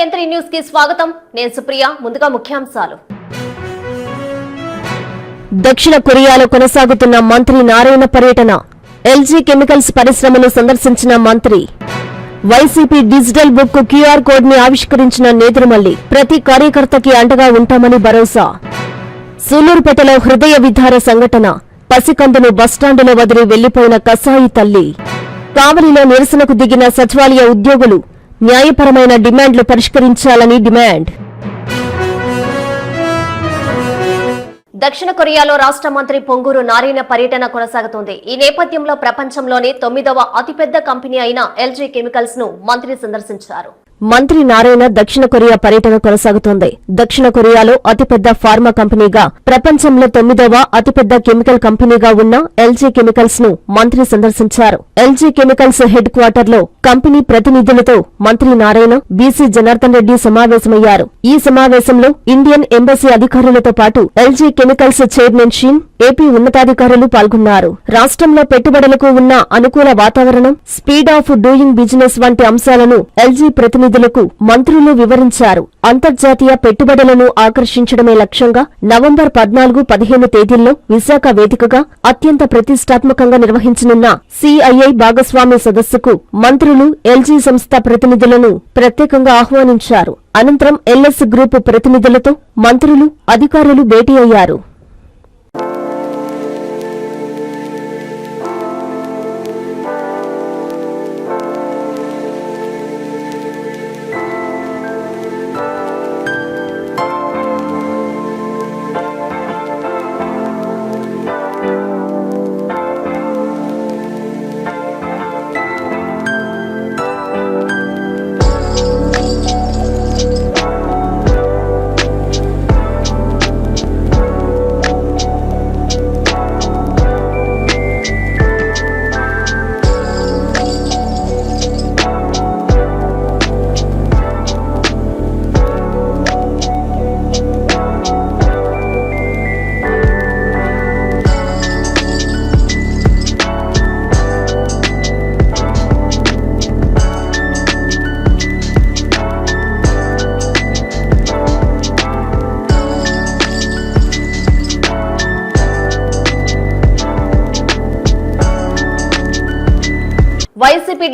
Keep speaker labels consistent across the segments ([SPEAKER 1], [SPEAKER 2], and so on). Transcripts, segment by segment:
[SPEAKER 1] యంత్రి న్యూస్కి స్వాగతం. నేను సుప్రియ ముందుగా ముఖ్యాంశాలు.
[SPEAKER 2] దక్షిణ కొరియాలో కొనసాగుతున్న మంత్రి నారాయణ పర్యటన. ఎల్జీ కెమికల్స్ పరిశ్రమను సందర్శించిన మంత్రి. వైసీపీ డిజిటల్ బుక్ క్యూఆర్ కోడ్ని ఆవిష్కరించిన నేదురుమల్లి ప్రతి కార్యకర్తకి అండగా ఉంటామని భరోసా. సూలూరుపేటలో హృదయ విధార సంఘటన. పసికందును బస్టాండులో వదిలి వెళ్ళిపోయిన కసాయి తల్లి. కావలిలో నిరసనకు దిగిన సచివాలయ ఉద్యోగులు న్యాయపరమైన డిమాండ్లు పరిష్కరించాలని డిమాండ్.
[SPEAKER 1] దక్షిణ కొరియాలో రాష్ట్ర మంత్రి పొంగూరు నారాయణ పర్యటన కొనసాగుతోంది. ఈ నేపథ్యంలో ప్రపంచంలోనే తొమ్మిదవ అతిపెద్ద కంపెనీ అయిన ఎల్జీ కెమికల్స్ను మంత్రి సందర్శించారు.
[SPEAKER 2] మంత్రి నారాయణ దక్షిణ కొరియా పర్యటన కొనసాగుతోంది. దక్షిణ కొరియాలో అతిపెద్ద ఫార్మా కంపెనీగా ప్రపంచంలో తొమ్మిదవ అతిపెద్ద కెమికల్ కంపెనీగా ఉన్న ఎల్జీ కెమికల్స్ను మంత్రి సందర్శించారు. ఎల్జీ కెమికల్స్ హెడ్ క్వార్టర్లో కంపెనీ ప్రతినిధులతో మంత్రి నారాయణ బీసీ జనార్దన్ రెడ్డి సమావేశమయ్యారు. ఈ సమావేశంలో ఇండియన్ ఎంబసీ అధికారులతో పాటు LG chemicals chairman Shin AP ఉన్నతాధికారులు పాల్గొన్నారు. రాష్ట్రంలో పెట్టుబడులకు ఉన్న అనుకూల వాతావరణం స్పీడ్ ఆఫ్ డూయింగ్ బిజినెస్ వంటి అంశాలను ఎల్జీ ప్రతినిధులకు మంత్రులు వివరించారు. అంతర్జాతీయ పెట్టుబడులను ఆకర్షించడమే లక్ష్యంగా నవంబర్ పద్నాలుగు పదిహేను తేదీల్లో విశాఖ వేదికగా అత్యంత ప్రతిష్టాత్మకంగా నిర్వహించనున్న సిఐఐ భాగస్వామ్య సదస్సుకు మంత్రులు ఎల్జీ సంస్థ ప్రతినిధులను ప్రత్యేకంగా ఆహ్వానించారు. అనంతరం ఎల్ఎస్ గ్రూప్ ప్రతినిధులతో మంత్రులు అధికారులు భేటీ అయ్యారు.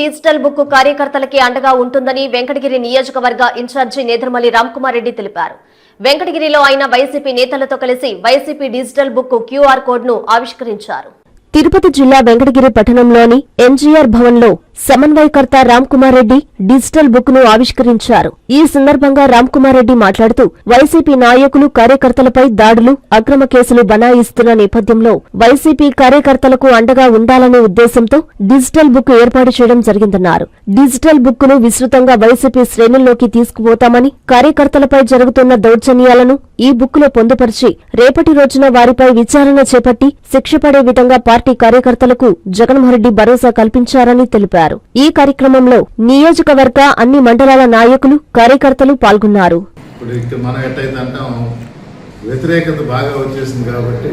[SPEAKER 1] డిజిటల్ బుక్ కార్యకర్తలకి అండగా ఉంటుందని వెంకటగిరి నియోజకవర్గ ఇన్ఛార్జి నేదురుమల్లి రామ్కుమార్ రెడ్డి తెలిపారు. వెంకటగిరిలో ఆయన వైసీపీ నేతలతో కలిసి వైసీపీ డిజిటల్ బుక్ క్యూఆర్ కోడ్ను ఆవిష్కరించారు.
[SPEAKER 2] తిరుపతి జిల్లా వెంకటగిరి పట్టణంలోని ఎన్జీఆర్ భవన్లో సమన్వయకర్త రామ్ కుమార్ రెడ్డి డిజిటల్ బుక్ను ఆవిష్కరించారు. ఈ సందర్భంగా రామ్ కుమార్ రెడ్డి మాట్లాడుతూ వైసీపీ నాయకులు కార్యకర్తలపై దాడులు అక్రమ కేసులు బనాయిస్తున్న నేపథ్యంలో వైసీపీ కార్యకర్తలకు అండగా ఉండాలనే ఉద్దేశంతో డిజిటల్ బుక్ ఏర్పాటు చేయడం జరిగిందన్నారు. డిజిటల్ బుక్ను విస్తృతంగా వైసీపీ శ్రేణుల్లోకి తీసుకుపోతామని కార్యకర్తలపై జరుగుతున్న దౌర్జన్యాలను ఈ బుక్లో పొందుపరిచి రేపటి రోజున వారిపై విచారణ చేపట్టి శిక్ష పడే విధంగా పార్టీ కార్యకర్తలకు జగన్మోహన్రెడ్డి భరోసా కల్పించారని తెలిపారు. ఈ కార్యక్రమంలో నియోజకవర్గ అన్ని మండలాల నాయకులు కార్యకర్తలు పాల్గొన్నారు.
[SPEAKER 3] ఇప్పుడు ఇక్కడ మనం వ్యతిరేకత బాగా వచ్చేసింది కాబట్టి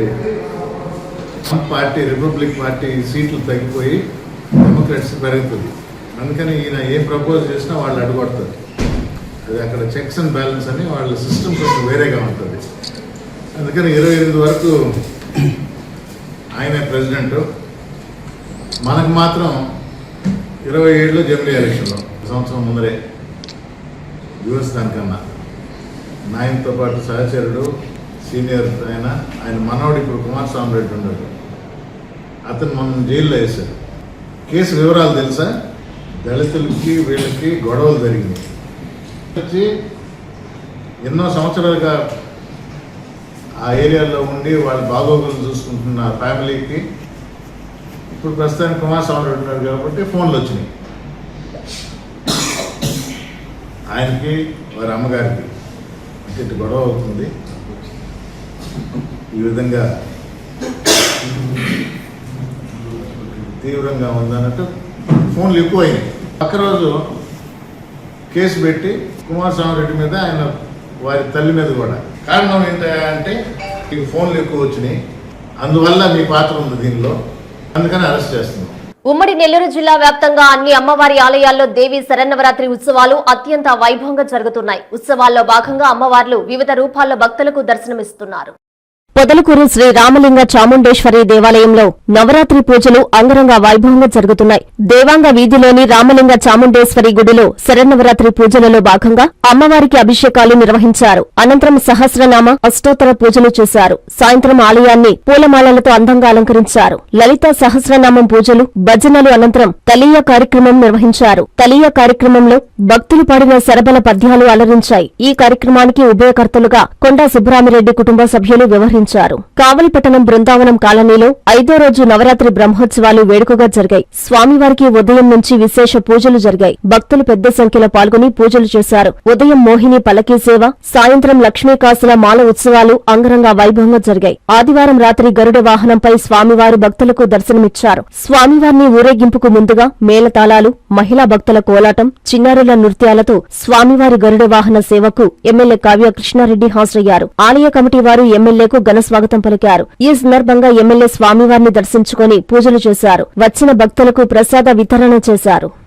[SPEAKER 3] పార్టీ రిపబ్లిక్ పార్టీ సీట్లు తగ్గిపోయి డెమోక్రట్స్ పెరుగుతుంది. అందుకని ఈయన ఏం ప్రపోజ్ చేసినా వాళ్ళు అడ్డుపడతారు. అది అక్కడ చెక్స్ అండ్ బ్యాలెన్స్ అని వాళ్ళ సిస్టమ్ కొంచెం వేరేగా ఉంటుంది. అందుకని ఇరవై ఎనిమిది వరకు ఆయనే ప్రెసిడెంట్. మనకు మాత్రం ఇరవై ఏడులో జమిలీ ఎలక్షన్లో సంవత్సరం ముందరే యుఎస్ దానికన్నా నాయనతో పాటు సహచరుడు సీనియర్ ఆయన ఆయన మనవడు ఇప్పుడు కుమారస్వామి రెడ్డి ఉన్నాడు. అతను మనం జైల్లో వేశారు కేసు వివరాలు తెలుసా? దళితులకి వీళ్ళకి గొడవలు జరిగినాయి వచ్చి ఎన్నో సంవత్సరాలుగా ఆ ఏరియాలో ఉండి వాళ్ళ బాగోగులు చూసుకుంటున్న ఫ్యామిలీకి ఇప్పుడు ప్రస్తుతానికి కుమారస్వామి రెడ్డి ఉన్నారు కాబట్టి ఫోన్లు వచ్చినాయి. ఆయనకి వారి అమ్మగారికి అంటే ఇటు గొడవ అవుతుంది. ఈ విధంగా తీవ్రంగా ఉందన్నట్టు ఫోన్లు ఎక్కువైనాయి. పక్క రోజు కేసు పెట్టి కుమారస్వామి రెడ్డి మీద ఆయన వారి తల్లి మీద కూడా. కారణం ఏంటంటే ఈ ఫోన్లు ఎక్కువ వచ్చినాయి. అందువల్ల మీ పాత్ర ఉంది దీనిలో. అందుకని అరెస్ట్ చేస్తున్నాం.
[SPEAKER 1] ఉమ్మడి నెల్లూరు జిల్లా వ్యాప్తంగా అన్ని అమ్మవారి ఆలయాల్లో దేవి శరన్నవరాత్రి ఉత్సవాలు అత్యంత వైభవంగా జరుగుతున్నాయి. ఉత్సవాల్లో భాగంగా అమ్మవార్లు వివిధ రూపాల్లో భక్తులకు దర్శనమిస్తున్నారు.
[SPEAKER 2] పొదలకూరు శ్రీ రామలింగ చాముండేశ్వరి దేవాలయంలో నవరాత్రి పూజలు అంగరంగ వైభవంగా జరుగుతున్నాయి. దేవాంగ వీధిలోని రామలింగ చాముండేశ్వరి గుడిలో శరన్నవరాత్రి పూజలలో భాగంగా అమ్మవారికి అభిషేకాలు నిర్వహించారు. అనంతరం సహస్రనామ అష్టోత్తర పూజలు చేశారు. సాయంత్రం ఆలయాన్ని పూలమాలలతో అందంగా అలంకరించారు. లలిత సహస్రనామం పూజలు భజనలు అనంతరం తలీయ కార్యక్రమం నిర్వహించారు. తలీయ కార్యక్రమంలో భక్తులు పాడిన శరబల పద్యాలు అలరించాయి. ఈ కార్యక్రమానికి ఉభయకర్తలుగా కొండా సుబ్బరామిరెడ్డి కుటుంబ సభ్యులు వ్యవహరించారు. కావలిపట్టణం బృందావనం కాలనీలో ఐదో రోజు నవరాత్రి బ్రహ్మోత్సవాలు వేడుకగా జరిగాయి. స్వామివారికి ఉదయం నుంచి విశేష పూజలు జరిగాయి. భక్తులు పెద్ద సంఖ్యలో పాల్గొని పూజలు చేశారు. ఉదయం మోహిని పలకీ సేవ సాయంత్రం లక్ష్మీకాసుల మాల ఉత్సవాలు అంగరంగ వైభవంగా జరిగాయి. ఆదివారం రాత్రి గరుడ వాహనంపై స్వామివారు భక్తులకు దర్శనమిచ్చారు. స్వామివారిని ఊరేగింపుకు ముందుగా మేళతాళాలు మహిళా భక్తుల కోలాటం చిన్నారుల నృత్యాలతో స్వామివారి గరుడ వాహన సేవకు ఎమ్మెల్యే కావ్య కృష్ణారెడ్డి హాజరయ్యారు. ఆలయ కమిటీ వారు ఎమ్మెల్యేకు ఘనస్వాగతం పలికారు. ఈ సందర్భంగా ఎమ్మెల్యే స్వామివారిని దర్శించుకుని పూజలు చేశారు. వచ్చిన భక్తులకు ప్రసాద వితరణ చేశారు.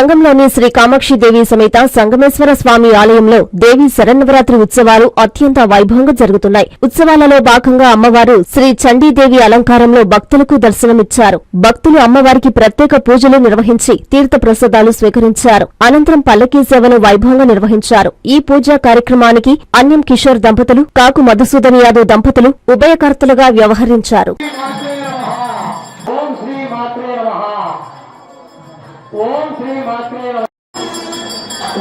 [SPEAKER 2] సంఘంలోని శ్రీ కామాక్షిదేవి సమేత సంగమేశ్వర స్వామి ఆలయంలో దేవి శరన్నవరాత్రి ఉత్సవాలు అత్యంత వైభవంగా జరుగుతున్నాయి. ఉత్సవాలలో భాగంగా అమ్మవారు శ్రీ చండీదేవి అలంకారంలో భక్తులకు దర్శనమిచ్చారు. భక్తులు అమ్మవారికి ప్రత్యేక పూజలు నిర్వహించి తీర్థ ప్రసాదాలు స్వీకరించారు. అనంతరం పల్లకీ సేవను వైభవంగా నిర్వహించారు. ఈ పూజా కార్యక్రమానికి అన్యం కిషోర్ దంపతులు కాకు మధుసూదన్ యాదవ్ దంపతులు ఉభయకర్తలుగా వ్యవహరించారు.
[SPEAKER 4] ओम श्री मात्रे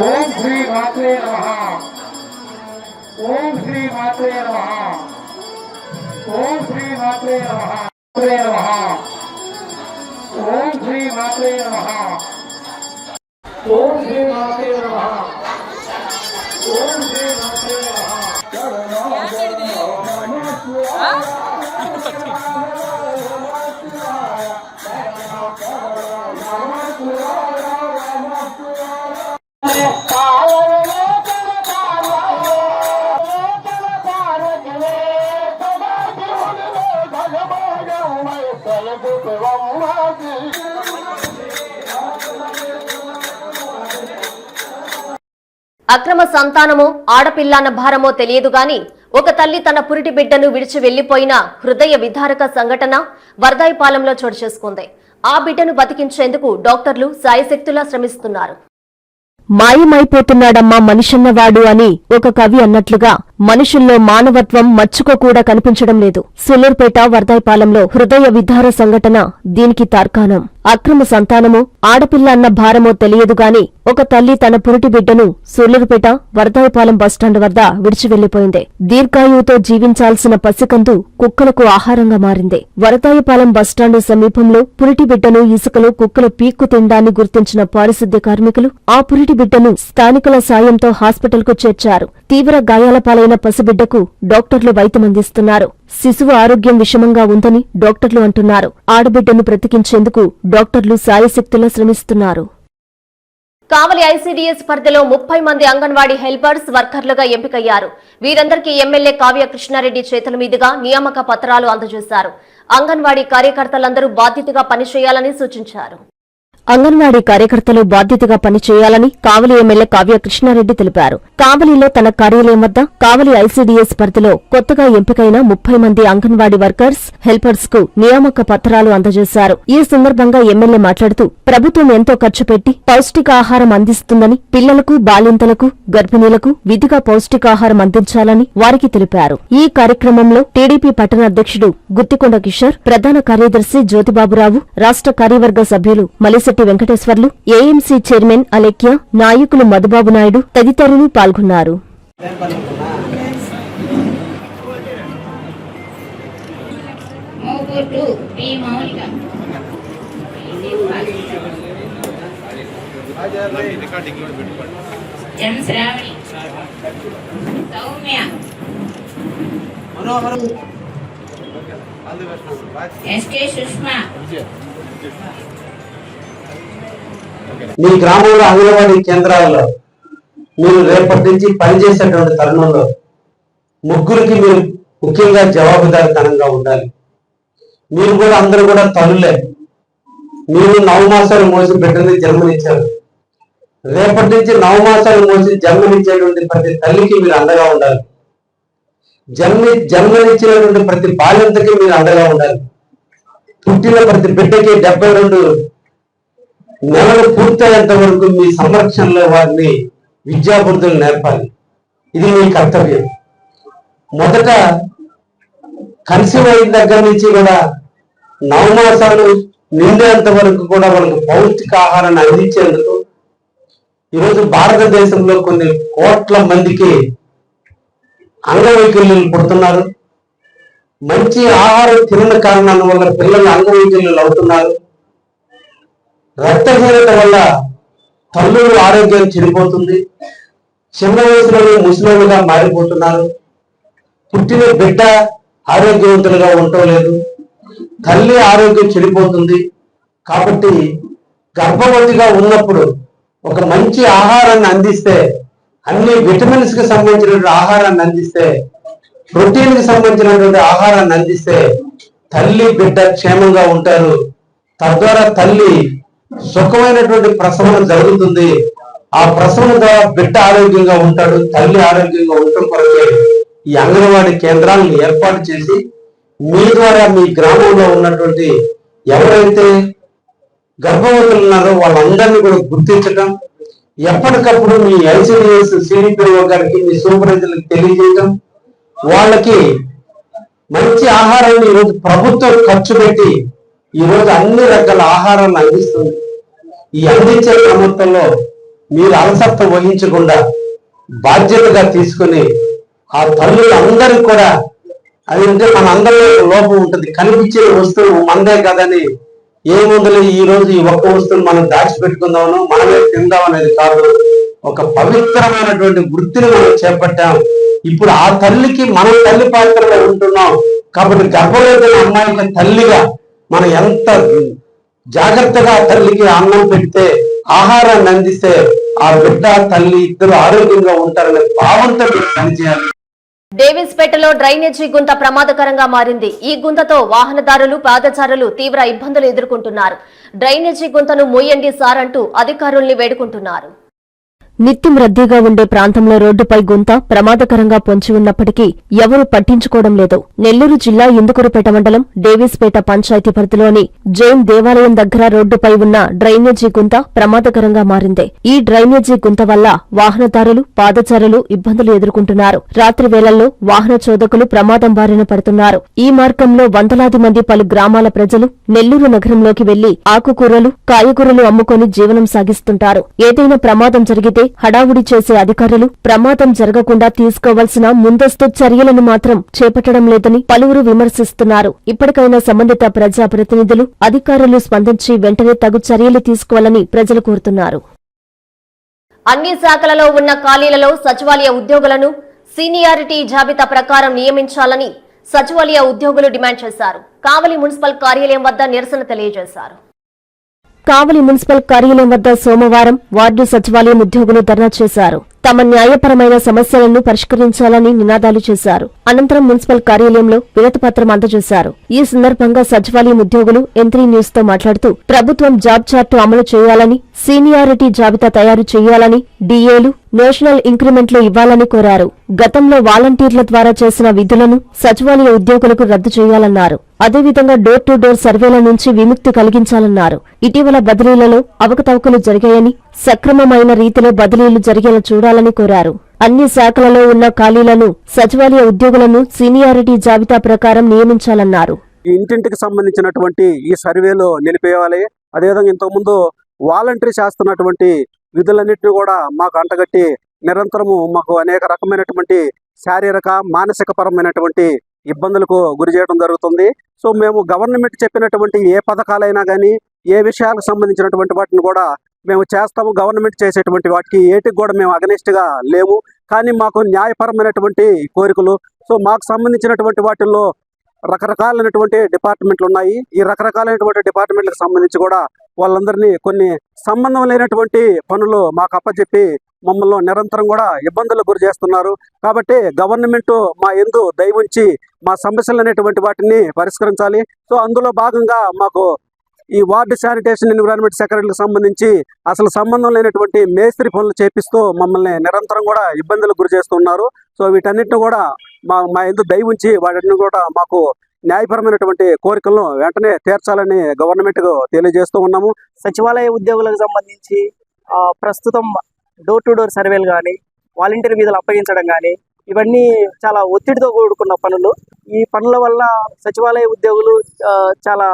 [SPEAKER 4] ओम श्री मात्रे नमः। ओम श्री मात्रे नमः। ओम श्री मात्रे नमः। मात्रे नमः। ओम श्री मात्रे नमः। ओम श्री मात्रे नमः। ओम श्री मात्रे नमः।
[SPEAKER 1] అక్రమ సంతానమో ఆడపిల్ల అన్న భారమో తెలియదు గాని ఒక తల్లి తన పురిటి బిడ్డను విడిచి వెళ్ళిపోయిన హృదయ విదారక సంఘటన వరదాయిపాలెంలో చోటు చేసుకుంది. ఆ బిడ్డను బతికించేందుకు డాక్టర్లు సాయశక్తులా శ్రమిస్తున్నారు.
[SPEAKER 2] మాయమైపోతున్నాడమ్మా మనిషన్నవాడు అని ఒక కవి అన్నట్లుగా మనుషుల్లో మానవత్వం మచ్చుకో కూడా కనిపించడం లేదు. సులూర్పేట వర్దాయిపాలెంలో హృదయ విధార సంఘటన దీనికి తార్కాణం. అక్రమ సంతానమో ఆడపిల్ల అన్న భారమో తెలియదు గాని ఒక తల్లి తన పురిటి బిడ్డను సూళ్ళూరుపేట వరదాయపాలెం బస్టాండ్ వద్ద విడిచి వెళ్ళిపోయింది దీర్ఘాయువుతో జీవించాల్సిన పసికందు కుక్కలకు ఆహారంగా మారింది. వరదాయపాలెం బస్టాండ్ సమీపంలో పురిటి బిడ్డను ఇసుకలో కుక్కలు పీక్కు తినడాన్ని గుర్తించిన పారిశుద్ధ్య కార్మికులు ఆ పురిటి బిడ్డను స్థానికుల సాయంతో హాస్పిటల్కు చేర్చారు. తీవ్ర గాయాల పాలైన పసిబిడ్డకు డాక్టర్లు వైద్యం అందిస్తున్నారు. శిశువు ఆరోగ్యం విషమంగా ఉందని డాక్టర్లు అంటున్నారు. ఆడబిడ్డను బ్రతికించేందుకు డాక్టర్లు సాయశక్తులా శ్రమిస్తున్నారు.
[SPEAKER 1] కావలి ఐసీడీఎస్ పరిధిలో ముప్పై మంది అంగన్వాడీ హెల్పర్స్ వర్కర్లుగా ఎంపికయ్యారు. వీరందరికీ ఎమ్మెల్యే కావ్య కృష్ణారెడ్డి చేతుల మీదుగా నియామక పత్రాలు అందజేశారు. అంగన్వాడీ కార్యకర్తలందరూ బాధ్యతగా పనిచేయాలని సూచించారు.
[SPEAKER 2] అంగన్వాడీ కార్యకర్తలు బాధ్యతగా పనిచేయాలని కావలి ఎమ్మెల్యే కావ్య కృష్ణారెడ్డి తెలిపారు. కావలిలో తన కార్యాలయం వద్ద కావలి ఐసీడీఎస్ పరిధిలో కొత్తగా ఎంపికైన ముప్పై మంది అంగన్వాడీ వర్కర్స్ హెల్పర్స్కు నియామక పత్రాలు అందజేశారు. ఈ సందర్భంగా ఎమ్మెల్యే మాట్లాడుతూ ప్రభుత్వం ఎంతో ఖర్చు పెట్టి పౌష్టికాహారం అందిస్తుందని పిల్లలకు బాలింతలకు గర్భిణీలకు విధిగా పౌష్టికాహారం అందించాలని వారికి తెలిపారు. ఈ కార్యక్రమంలో టీడీపీ పట్టణ అధ్యక్షుడు గుత్తికొండ కిషోర్ ప్రధాన కార్యదర్శి జ్యోతిబాబురావు రాష్ట్ర కార్యవర్గ సభ్యులు మలిశెట్టి వెంకటేశ్వర్లు ఏఎంసీ చైర్మన్ అలెక్య నాయకులు మధుబాబు నాయుడు తదితరులు పాల్గొన్నారు.
[SPEAKER 5] ఎస్కే సుష్మా.
[SPEAKER 6] మీ గ్రామంలో అంగన్వాడీ కేంద్రాలలో మీరు రేపటి నుంచి పనిచేసేటువంటి తరుణంలో ముగ్గురికి మీరు ముఖ్యంగా జవాబుదారితనంగా ఉండాలి. మీరు కూడా అందరూ కూడా తల్లులే. మీరు నవమాసాలు మోసి బిడ్డని జన్మనిచ్చారు. రేపటి నుంచి నవమాసాలు మోసి జన్మనిచ్చేటువంటి ప్రతి తల్లికి మీరు అండగా ఉండాలి. జన్మ జన్మనిచ్చినటువంటి ప్రతి బాలింతకి మీరు అండగా ఉండాలి. పుట్టిన ప్రతి బిడ్డకి డెబ్బై రెండు నెలలు పూర్తయ్యేంత వరకు మీ సంరక్షణలో వారిని విద్యాబుద్ధులు నేర్పాలి. ఇది మీ కర్తవ్యం. మొదట కన్సీవ్ అయిన దగ్గర నుంచి కూడా నవమాసాలు నిండేంత వరకు కూడా మనకు పౌష్టిక ఆహారాన్ని అందించేందుకు ఈరోజు భారతదేశంలో కొన్ని కోట్ల మందికి అంగవైకల్యులు పుడుతున్నారు. మంచి ఆహారం తినని కారణాల వల్ల పిల్లలు అంగవైకల్యులు అవుతున్నారు. రక్తహీనత వల్ల తల్లుల ఆరోగ్యం చెడిపోతుంది. చిన్న వయసులోనే ముసలోళ్ళుగా మారిపోతున్నారు. పుట్టిన బిడ్డ ఆరోగ్యవంతులుగా ఉండటం లేదు. తల్లి ఆరోగ్యం చెడిపోతుంది. కాబట్టి గర్భవతిగా ఉన్నప్పుడు ఒక మంచి ఆహారాన్ని అందిస్తే అన్ని విటమిన్స్కి సంబంధించినటువంటి ఆహారాన్ని అందిస్తే ప్రోటీన్కి సంబంధించినటువంటి ఆహారాన్ని అందిస్తే తల్లి బిడ్డ క్షేమంగా ఉంటారు. తద్వారా తల్లి సుఖమైనటువంటి ప్రసవన జరుగుతుంది. ఆ ప్రసవన ద్వారా బిడ్డ ఆరోగ్యంగా ఉంటాడు తల్లి ఆరోగ్యంగా ఉండటం కొరకే ఈ అంగన్వాడీ కేంద్రాలను ఏర్పాటు చేసి మీ ద్వారా మీ గ్రామంలో ఉన్నటువంటి ఎవరైతే గర్భవతులు ఉన్నారో వాళ్ళందరినీ కూడా గుర్తించటం ఎప్పటికప్పుడు మీ ఐసీడీఎస్ సిడిపిఓ గారికి మీ సూపర్వైజర్లకు తెలియజేయటం వాళ్ళకి మంచి ఆహారాన్ని ఈరోజు ప్రభుత్వం ఖర్చు పెట్టి ఈరోజు అన్ని రకాల ఆహారాన్ని అందిస్తుంది ఈ అందించే క్రమంలో మీరు అలసత్వం వహించకుండా బాధ్యతగా తీసుకొని ఆ తల్లులందరికీ కూడా అది అంటే మన అందరిలో లోపం ఉంటుంది. కనిపించే వస్తువు మనదే కదని ఏముందులే ఈ రోజు ఈ ఒక్క వస్తువును మనం దాచిపెట్టుకుందామను మనమే తిందాం అనేది కాదు. ఒక పవిత్రమైనటువంటి వృత్తిని మనం చేపట్టాం. ఇప్పుడు ఆ తల్లికి మనం తల్లి పాత్రలో ఉంటున్నాం. కాబట్టి గర్భవతి అమ్మాయికి తల్లిగా మనం ఎంత జాగ్రత్తగా తల్లికి అన్నం పెడితే ఆహారాన్ని అందిస్తే ఆ బిడ్డ తల్లి ఇద్దరు ఆరోగ్యంగా ఉంటారనే భావంతో పనిచేయాలి.
[SPEAKER 1] డేవిస్పేటలో డ్రైనేజీ గుంత ప్రమాదకరంగా మారింది. ఈ గుంతతో వాహనదారులు పాదచారులు తీవ్ర ఇబ్బందులు ఎదుర్కొంటున్నారు. డ్రైనేజీ గుంతను మూయండి సార్ అంటూ అధికారుల్ని వేడుకుంటున్నారు.
[SPEAKER 2] నిత్యం రద్దీగా ఉండే ప్రాంతంలో రోడ్డుపై గుంత ప్రమాదకరంగా పొంచి ఉన్నప్పటికీ ఎవరూ పట్టించుకోవడం లేదు. నెల్లూరు జిల్లా ఇందుకూరుపేట మండలం డేవిస్పేట పంచాయతీ పరిధిలోని జైన్ దేవాలయం దగ్గర రోడ్డుపై ఉన్న డ్రైనేజీ గుంత ప్రమాదకరంగా మారింది. ఈ డ్రైనేజీ గుంత వల్ల వాహనదారులు పాదచారులు ఇబ్బందులు ఎదుర్కొంటున్నారు. రాత్రి వేళల్లో వాహన చోదకులు ప్రమాదం బారిన పడుతున్నారు. ఈ మార్గంలో వందలాది మంది పలు గ్రామాల ప్రజలు నెల్లూరు నగరంలోకి వెళ్ళి ఆకుకూరలు కాయగూరలు అమ్ముకొని జీవనం సాగిస్తుంటారు. ఏదైనా ప్రమాదం జరిగితే హడావుడి చేసే అధికారులు ప్రమాదం జరగకుండా తీసుకోవాల్సిన ముందస్తు చర్యలను మాత్రం చేపట్టడం లేదని పలువురు విమర్శిస్తున్నారు. ఇప్పటికైనా సంబంధిత ప్రజాప్రతినిధులు అధికారులు స్పందించి వెంటనే తగు చర్యలు తీసుకోవాలని ప్రజలు కోరుతున్నారు.
[SPEAKER 1] అన్ని శాఖలలో ఉన్న ఖాళీలలో సచివాలయ ఉద్యోగులను సీనియారిటీ జాబితా ప్రకారం నియమించాలని సచివాలయ ఉద్యోగులు డిమాండ్ చేశారు. కావలి మున్సిపల్ కార్యాలయం వద్ద నిరసన తెలియజేశారు.
[SPEAKER 2] కావలి మున్సిపల్ కార్యాలయం వద్ద సోమవారం వార్డు సచివాలయం ఉద్యోగులు ధర్నా చేశారు. తమ న్యాయపరమైన సమస్యలను పరిష్కరించాలని నినాదాలు చేశారు. అనంతరం మున్సిపల్ కార్యాలయంలో వినతిపత్రం అందజేశారు. ఈ సందర్భంగా సచివాలయం ఉద్యోగులు ఎంత్రీ న్యూస్తో మాట్లాడుతూ ప్రభుత్వం జాబ్ చార్టు అమలు చేయాలని సీనియారిటీ జాబితా తయారు చేయాలని డీఏలు నేషనల్ ఇంక్రిమెంట్లు ఇవ్వాలని కోరారు. గతంలో వాలంటీర్ల ద్వారా చేసిన విధులను సచివాలయ ఉద్యోగులకు రద్దు చేయాలన్నారు. అదేవిధంగా డోర్ టు డోర్ సర్వేల నుంచి విముక్తి కలిగించాలన్నారు. ఇటీవల బదిలీలలో అవకతవకలు జరిగాయని సక్రమమైన రీతిలో బదిలీలు జరిగేలా చూడాలని కోరారు. అన్ని శాఖలలో ఉన్న ఖాళీలను సచివాలయ ఉద్యోగులను సీనియారిటీ జాబితా ప్రకారం నియమించాలన్నారు.
[SPEAKER 7] ఇంటింటికి సంబంధించినటువంటి ఈ సర్వేలో నిలిపేయాలి. అదేవిధంగా ఇంతకుముందు వాలంటరీ చేస్తున్నటువంటి విధులన్నింటినీ కూడా మాకు అంటగట్టి నిరంతరము మాకు అనేక రకమైనటువంటి శారీరక మానసిక పరమైనటువంటి ఇబ్బందులకు గురి చేయడం జరుగుతుంది. సో మేము గవర్నమెంట్ చెప్పినటువంటి ఏ పథకాలైనా కానీ ఏ విషయాలకు సంబంధించినటువంటి వాటిని కూడా మేము చేస్తాము గవర్నమెంట్ చేసేటువంటి వాటికి ఏటికి కూడా మేము అగనిస్ట్గా లేము. కానీ మాకు న్యాయపరమైనటువంటి కోరికలు. సో మాకు సంబంధించినటువంటి వాటిల్లో రకరకాలైనటువంటి డిపార్ట్మెంట్లు ఉన్నాయి. ఈ రకరకాలైనటువంటి డిపార్ట్మెంట్లకు సంబంధించి కూడా వాళ్ళందరినీ కొన్ని సంబంధం లేనటువంటి పనులు మాకు అప్పచెప్పి మమ్మల్ని నిరంతరం కూడా ఇబ్బందులకు గురి చేస్తున్నారు. కాబట్టి గవర్నమెంట్ మా ఎందు దయవుంచి మా సమస్యలు అనేటువంటి వాటిని పరిష్కరించాలి. సో అందులో భాగంగా మాకు ఈ వార్డు శానిటేషన్ ఎన్విరాన్మెంట్ సెక్రటరీకి సంబంధించి అసలు సంబంధం లేనటువంటి మేస్త్రి పనులు చేపిస్తూ మమ్మల్ని నిరంతరం కూడా ఇబ్బందులకు గురి చేస్తున్నారు. సో వీటన్నిటిని కూడా మా మా ఎందు దయ ఉంచి వాటిని కూడా మాకు న్యాయపరమైనటువంటి కోరికలను వెంటనే తీర్చాలని గవర్నమెంట్ తెలియజేస్తూ ఉన్నాము.
[SPEAKER 8] సచివాలయ ఉద్యోగులకు సంబంధించి ప్రస్తుతం డోర్ టు డోర్ సర్వేలు కానీ వాలంటీర్ విధులు అప్పగించడం కానీ ఇవన్నీ చాలా ఒత్తిడితో కూడుకున్న పనులు. ఈ పనుల వల్ల సచివాలయ ఉద్యోగులు చాలా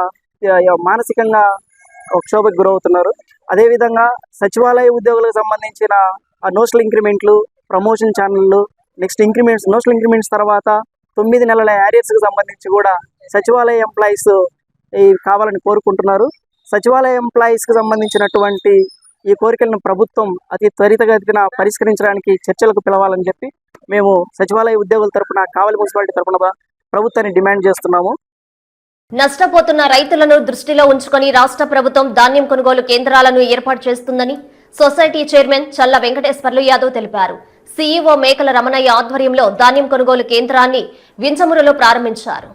[SPEAKER 8] మానసికంగా క్షోభకు గురవుతున్నారు. అదేవిధంగా సచివాలయ ఉద్యోగులకు సంబంధించిన నోషల్ ఇంక్రిమెంట్లు ప్రమోషన్ ఛానళ్ళు నెక్స్ట్ ఇంక్రిమెంట్స్ నోషల్ ఇంక్రిమెంట్స్ తర్వాత తొమ్మిది నెలల యారియర్స్కి సంబంధించి కూడా సచివాలయ ఎంప్లాయీస్ కావాలని కోరుకుంటున్నారు. సచివాలయ ఎంప్లాయీస్కి సంబంధించినటువంటి ఈ కోరికలను ప్రభుత్వం అతి త్వరితగతిన పరిష్కరించడానికి చర్చలకు పిలవాలని చెప్పి మేము సచివాలయ ఉద్యోగుల తరపున కావలి మున్సిపాలిటీ తరపున ప్రభుత్వాన్ని డిమాండ్ చేస్తున్నాము.
[SPEAKER 1] నష్టపోతున్న రైతులను దృష్టిలో ఉంచుకొని రాష్ట్ర ప్రభుత్వం ధాన్యం కొనుగోలు కేంద్రాలను ఏర్పాటు చేస్తుందని సొసైటీ చైర్మన్ చల్ల వెంకటేశ్వర్లు యాదవ్ తెలిపారు. సీఈఓ మేకల రమణయ్య ఆధ్వర్యంలో ధాన్యం కొనుగోలు కేంద్రాన్ని వించమురులో ప్రారంభించారు.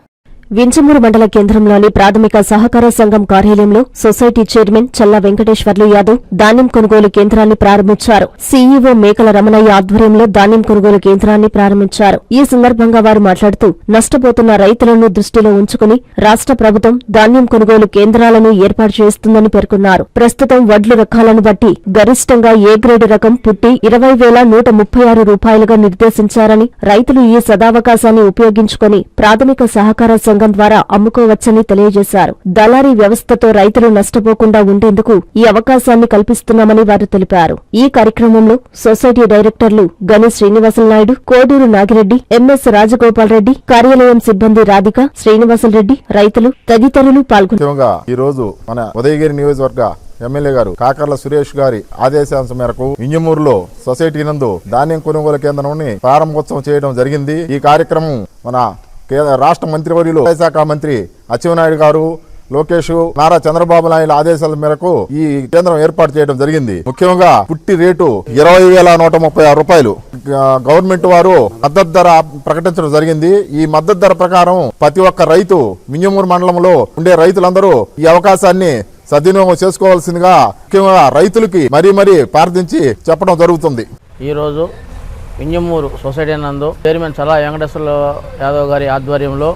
[SPEAKER 2] వింజమూరు మండల కేంద్రంలోని ప్రాథమిక సహకార సంఘం కార్యాలయంలో సొసైటీ చైర్మన్ చల్ల వెంకటేశ్వర్లు యాదవ్ ధాన్యం కొనుగోలు కేంద్రాన్ని ప్రారంభించారు. సీఈఓ మేకల రమణయ్య ఆధ్వర్యంలో ధాన్యం కొనుగోలు కేంద్రాన్ని ప్రారంభించారు. ఈ సందర్భంగా వారు మాట్లాడుతూ నష్టపోతున్న రైతులను దృష్టిలో ఉంచుకుని రాష్ట్ర ప్రభుత్వం ధాన్యం కొనుగోలు కేంద్రాలను ఏర్పాటు చేస్తుందని పేర్కొన్నారు. ప్రస్తుతం వడ్లు రకాలను బట్టి గరిష్టంగా ఏ గ్రేడ్ రకం పుట్టి ఇరవై వేల నూట ముప్పై ఆరు రూపాయలుగా నిర్దేశించారని రైతులు ఈ సదావకాశాన్ని ఉపయోగించుకొని ప్రాథమిక సహకార సంఘం ద్వారా అమ్ముకోవచ్చని తెలియజేశారు. దళారీ వ్యవస్థతో రైతులు నష్టపోకుండా ఉండేందుకు ఈ అవకాశాన్ని కల్పిస్తున్నామని వారు తెలిపారు. ఈ కార్యక్రమంలో society directors Gani Srinivasulu Naidu Koduru Nagireddy MS Rajagopal Reddy కార్యాలయం సిబ్బంది రాధిక శ్రీనివాసులు రెడ్డి రైతులు తదితరులు పాల్గొన్నారు.
[SPEAKER 9] ఈ రోజు మన ఉదయగిరి నియోజకవర్గ ఎమ్మెల్యే గారు కాకర్ల సురేష్ గారి ఆదేశాంశం మేరకు ఇంజమూరులో సొసైటీ నందు ధాన్యం కొనుగోలు కేంద్రం ప్రారంభోత్సవం చేయడం జరిగింది. ఈ కార్యక్రమం మన రాష్ట్ర మంత్రివర్యులు శాఖ మంత్రి అచ్చెన్నాయుడు గారు లోకేష్ నారా చంద్రబాబు నాయుడు ఆదేశాల మేరకు ఈ కేంద్రం ఏర్పాటు చేయడం జరిగింది. ముఖ్యంగా పుట్టి రేటు ఇరవై వేల నూట ముప్పై ఆరు రూపాయలు. గవర్నమెంట్ వారు మద్దతు ధర ప్రకటించడం జరిగింది. ఈ మద్దతు ధర ప్రకారం ప్రతి ఒక్క రైతు మింజమూరు మండలంలో ఉండే రైతులందరూ ఈ అవకాశాన్ని సద్వినియోగం చేసుకోవాల్సిందిగా ముఖ్యంగా రైతులకి మరీ మరీ ప్రార్థించి చెప్పడం జరుగుతుంది.
[SPEAKER 10] ఈరోజు ఇంజమూరు సొసైటీ నందు చైర్మన్ చలా వెంకటేశ్వర యాదవ్ గారి ఆధ్వర్యంలో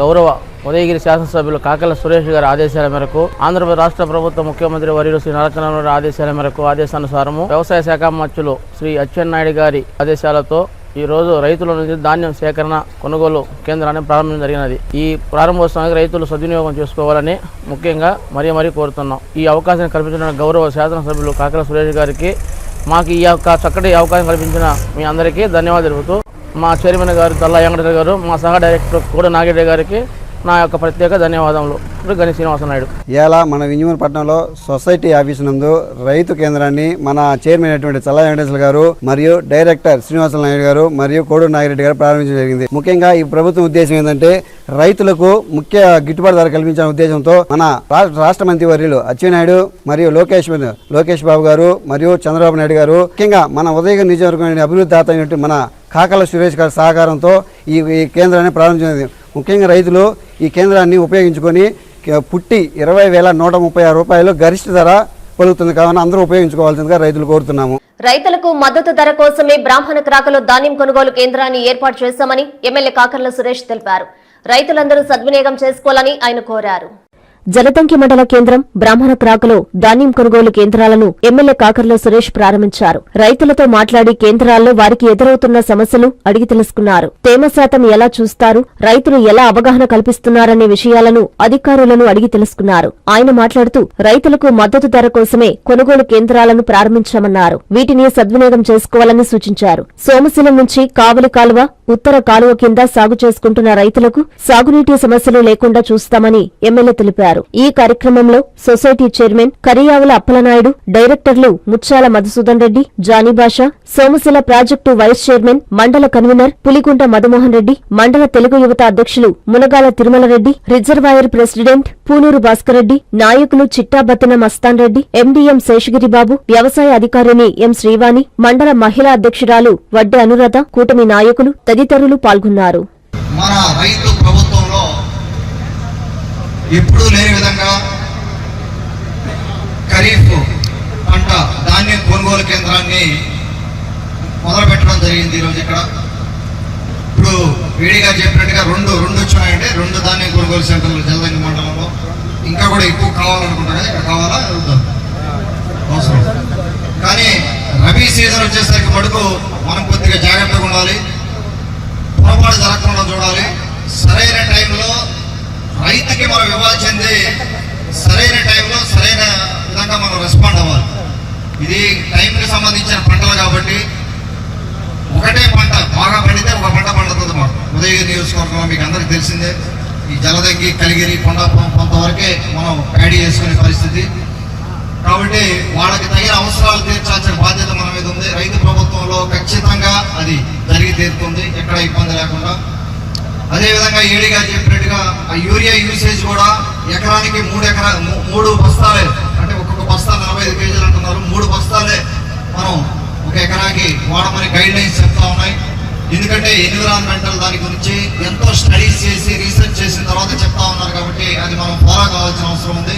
[SPEAKER 10] గౌరవ ఉదయగిరి శాసనసభ్యులు కాకల సురేష్ గారి ఆదేశాల మేరకు ఆంధ్రప్రదేశ్ రాష్ట్ర ప్రభుత్వ ముఖ్యమంత్రి వర్యులు శ్రీ నరచంద్రరావు ఆదేశాల మేరకు ఆదేశానుసారము వ్యవసాయ శాఖ మంత్రులు శ్రీ అచ్చెన్నాయుడు గారి ఆదేశాలతో ఈ రోజు రైతుల నుంచి ధాన్యం సేకరణ కొనుగోలు కేంద్రాన్ని ప్రారంభించడం జరిగినది. ఈ ప్రారంభోత్సవానికి రైతులు సద్వినియోగం చేసుకోవాలని ముఖ్యంగా మరీ మరీ కోరుతున్నాం. ఈ అవకాశాన్ని కల్పించిన గౌరవ శాసనసభ్యులు కాకల సురేష్ గారికి మాకు ఈ యొక్క చక్కటి అవకాశం కల్పించిన మీ అందరికీ ధన్యవాదాలు తెలుపుతూ మా చైర్మన్ గారు తల్లా వెంకటరెడ్డి గారు మా సహ డైరెక్టర్ కూడా నాగేశ్వర గారికి నా యొక్క ప్రత్యేక ధన్యవాదములు. గణేష్ శ్రీనివాస నాయుడు.
[SPEAKER 11] ఇలా మన వింజమూరు పట్టణంలో సొసైటీ ఆఫీస్ నందు రైతు కేంద్రాన్ని మన చైర్మన్ అయినటువంటి చల్ల వెంకటేశ్వర గారు మరియు డైరెక్టర్ శ్రీనివాస నాయుడు గారు మరియు కోడూరు నాగిరెడ్డి గారు ప్రారంభించడం జరిగింది. ముఖ్యంగా ఈ ప్రభుత్వం ఉద్దేశం ఏంటంటే రైతులకు ముఖ్య గిట్టుబాటు ధర కల్పించాలనే ఉద్దేశంతో మన రాష్ట్ర మంత్రి వర్యులు అచ్చెన్నాయుడు మరియు లోకేష్ లోకేష్ బాబు గారు మరియు చంద్రబాబు నాయుడు గారు ముఖ్యంగా మన ఉదయగిరి నియోజకవర్గం అభివృద్ధి దాత అయినటువంటి మన కాకల సురేష్ గారి సహకారంతో ఈ కేంద్రాన్ని ప్రారంభించింది ముఖ్యంగా రైతులు ఈ కేంద్రాన్ని ఉపయోగించుకొని పుట్టి ఇరవై వేల నూట ముప్పై ఆరు రూపాయలు గరిష్ట ధర పలుకుతుంది కావున అందరూ ఉపయోగించుకోవాల్సిందిగా రైతులు కోరుతున్నాము.
[SPEAKER 1] రైతులకు మద్దతు ధర కోసమే బ్రాహ్మణ క్రాకలో ధాన్యం కొనుగోలు కేంద్రాన్ని ఏర్పాటు చేశామని ఎమ్మెల్యే కాకర్ల సురేష్ తెలిపారు. రైతులందరూ సద్వినియోగం చేసుకోవాలని ఆయన కోరారు.
[SPEAKER 2] జలతంకి మండల కేంద్రం బ్రాహ్మణ క్రాకలో ధాన్యం కొనుగోలు కేంద్రాలను ఎమ్మెల్యే కాకర్ల సురేష్ ప్రారంభించారు. రైతులతో మాట్లాడి కేంద్రాల్లో వారికి ఎదురవుతున్న సమస్యలు అడిగి తెలుసుకున్నారు. తేమ శాతం ఎలా చూస్తారు? రైతులు ఎలా అవగాహన కల్పిస్తున్నారనే విషయాలను అధికారులను అడిగి తెలుసుకున్నారు. ఆయన మాట్లాడుతూ రైతులకు మద్దతు ధర కోసమే కొనుగోలు కేంద్రాలను ప్రారంభించామన్నారు. వీటిని సద్వినియోగం చేసుకోవాలని సూచించారు. సోమశిలం నుంచి కావలి కాలువ ఉత్తర కాలువ కింద సాగు చేసుకుంటున్న రైతులకు సాగునీటి సమస్యలు లేకుండా చూస్తామని ఎమ్మెల్యే తెలిపారు. ఈ కార్యక్రమంలో society chairman Kariyavula Appalanaidu directors Muchala Madhusudan Reddy Janibhasha Somasila project vice chairman మండల కన్వీనర్ పులిగుంట మధుమోహన్ రెడ్డి మండల తెలుగు యువత అధ్యక్షులు మునగాల తిరుమల రెడ్డి రిజర్వాయర్ ప్రెసిడెంట్ పూనూరు భాస్కర్ రెడ్డి నాయకులు చిట్టాబత్తన మస్తాన్ రెడ్డి ఎండీఎం శేషగిరిబాబు వ్యవసాయ అధికారిని ఎం శ్రీవాణి మండల మహిళా అధ్యక్షురాలు వడ్డే అనురాధ కూటమి నాయకులు తదితరులు పాల్గొన్నారు.
[SPEAKER 12] మన రైతు ప్రభుత్వంలో ఎప్పుడూ లేని విధంగా ఖరీఫ్ పంట ధాన్యం కొనుగోలు కేంద్రాన్ని మొదలుపెట్టడం జరిగింది ఈరోజు ఇక్కడ. ఇప్పుడు వేడిగా చెప్పినట్టుగా రెండు రెండు వచ్చినాయంటే రెండు ధాన్యం కొనుగోలు సెంటర్లు జలదంగి మండలంలో. ఇంకా కూడా ఎక్కువ కావాలనుకుంటా కదా ఇక్కడ కావాలా? అవసరం. కానీ రబీ సీజన్ వచ్చేసరికి మటుకు మనం కొద్దిగా జాగ్రత్తగా ఉండాలి. పొరపాటు జరగకుండా చూడాలి. సరైన టైంలో రైతుకి మనం ఇవ్వాల్సింది సరైన టైంలో సరైన విధంగా మనం రెస్పాండ్ అవ్వాలి. ఇది టైంకి సంబంధించిన పంటలు కాబట్టి ఒకటే పంట బాగా పండితే ఒక పంట పండుతుంది మనం. ఉదయగిరి నియోజకవర్గంలో మీకు అందరికీ తెలిసిందే ఈ జలదంగి కలిగిరి కొండాపురం కొంతవరకే మనం ప్యాడీ చేసుకునే పరిస్థితి. కాబట్టి వాళ్ళకి తగిన అవసరాలు తీర్చాల్సిన బాధ్యత మన మీద ఉంది. రైతు ప్రభుత్వంలో ఖచ్చితంగా అది జరిగి తీరుతుంది. ఎక్కడ ఇబ్బంది లేకుండా అదేవిధంగా ఏడిగా చెప్పినట్టుగా ఆ యూరియా యూసేజ్ కూడా ఎకరానికి మూడు ఎకరా మూడు బస్తాలే. అంటే ఒక్కొక్క బస్తా నలభై ఐదు కేజీలు అంటున్నారు. మూడు బస్తాలే మనం ఒక ఎకరాకి వాడమని గైడ్ లైన్స్ చెప్తా ఉన్నాయి. ఎందుకంటే ఎన్విరాన్మెంటల్ దాని గురించి ఎంతో స్టడీస్ చేసి రీసెర్చ్ చేసిన తర్వాత చెప్తా ఉన్నారు కాబట్టి అది మనం ఫాలో కావాల్సిన అవసరం ఉంది.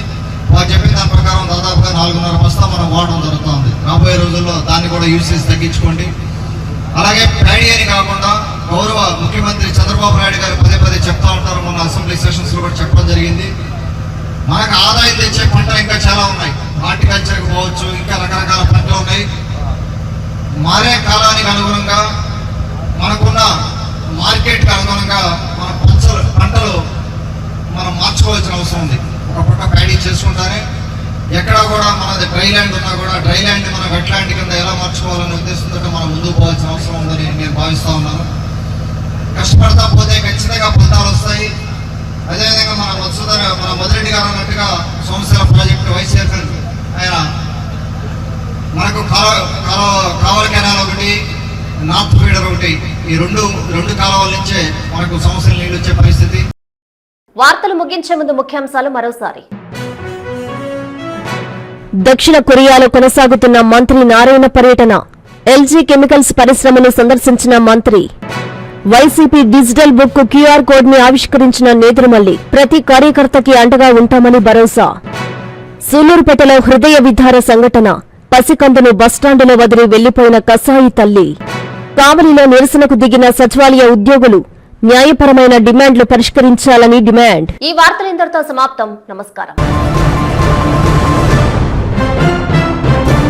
[SPEAKER 12] వారు చెప్పిన దాని ప్రకారం దాదాపుగా నాలుగున్నర బస్తా మనం వాడడం జరుగుతుంది రాబోయే రోజుల్లో దాన్ని కూడా యూసేజ్ తగ్గించుకోండి. అలాగే ప్యాడీ అని కాకుండా గౌరవ ముఖ్యమంత్రి చంద్రబాబు నాయుడు గారు పదే పదే చెప్తా ఉంటారు. మన అసెంబ్లీ సెషన్స్లో కూడా చెప్పడం జరిగింది. మనకు ఆదాయం తెచ్చే పంటలు ఇంకా చాలా ఉన్నాయి. హార్టికల్చర్కి పోవచ్చు ఇంకా రకరకాల పంటలు ఉన్నాయి. మారే కాలానికి అనుగుణంగా మనకున్న మార్కెట్కి అనుగుణంగా మన పంచలు పంటలు మనం మార్చుకోవాల్సిన అవసరం ఉంది. ఒక పక్క ప్యాడీ చేసుకుంటానే ఎక్కడ కూడా మనది డ్రై ల్యాండ్ ఉన్నా కూడా డ్రై ల్యాండ్ మన వెట్ ల్యాండ్ కింద ఎలా మార్చుకోవాలనే ఉద్దేశంతో మనం ముందుకు పోవాల్సిన అవసరం ఉందని నేను భావిస్తా ఉన్నాను. కష్టపడతా పోతే ఖచ్చితంగా ఫలితాలు వస్తాయి. అదేవిధంగా మన వసుధర మన మొదరెడ్డి గారు అన్నట్టుగా సోమశిల ప్రాజెక్టు వైస్ చైర్మన్ ఆయన మనకు కాలువ కాలువ కావల కెనాల్ ఒకటి నార్త్ ఫీడర్ ఒకటి ఈ రెండు రెండు కాలువల నుంచే మనకు సమస్యలు నీళ్ళు వచ్చే పరిస్థితి.
[SPEAKER 1] వార్తలు ముగించే ముందు ముఖ్యాంశాలు మరోసారి.
[SPEAKER 2] దక్షిణ కొరియాలో కొనసాగుతున్న మంత్రి నారాయణ పర్యటన. ఎల్జీ కెమికల్స్ పరిశ్రమను సందర్శించిన మంత్రి వైసీపీ డిజిటల్ బుక్ క్యూఆర్ కోడ్ని ఆవిష్కరించిన నేదురుమల్లి ప్రతి కార్యకర్తకి అండగా ఉంటామని భరోసా. సూలూరుపేటలో హృదయ విధార సంఘటన. పసికందును బస్టాండులో వదిలి వెళ్ళిపోయిన కసాయి తల్లి. కావలిలో నిరసనకు దిగిన సచివాలయ ఉద్యోగులు న్యాయపరమైన డిమాండ్లు పరిష్కరించాలని డిమాండ్.
[SPEAKER 1] ఈ వార్తలు ఇంతటితో సమాప్తం. నమస్కారం.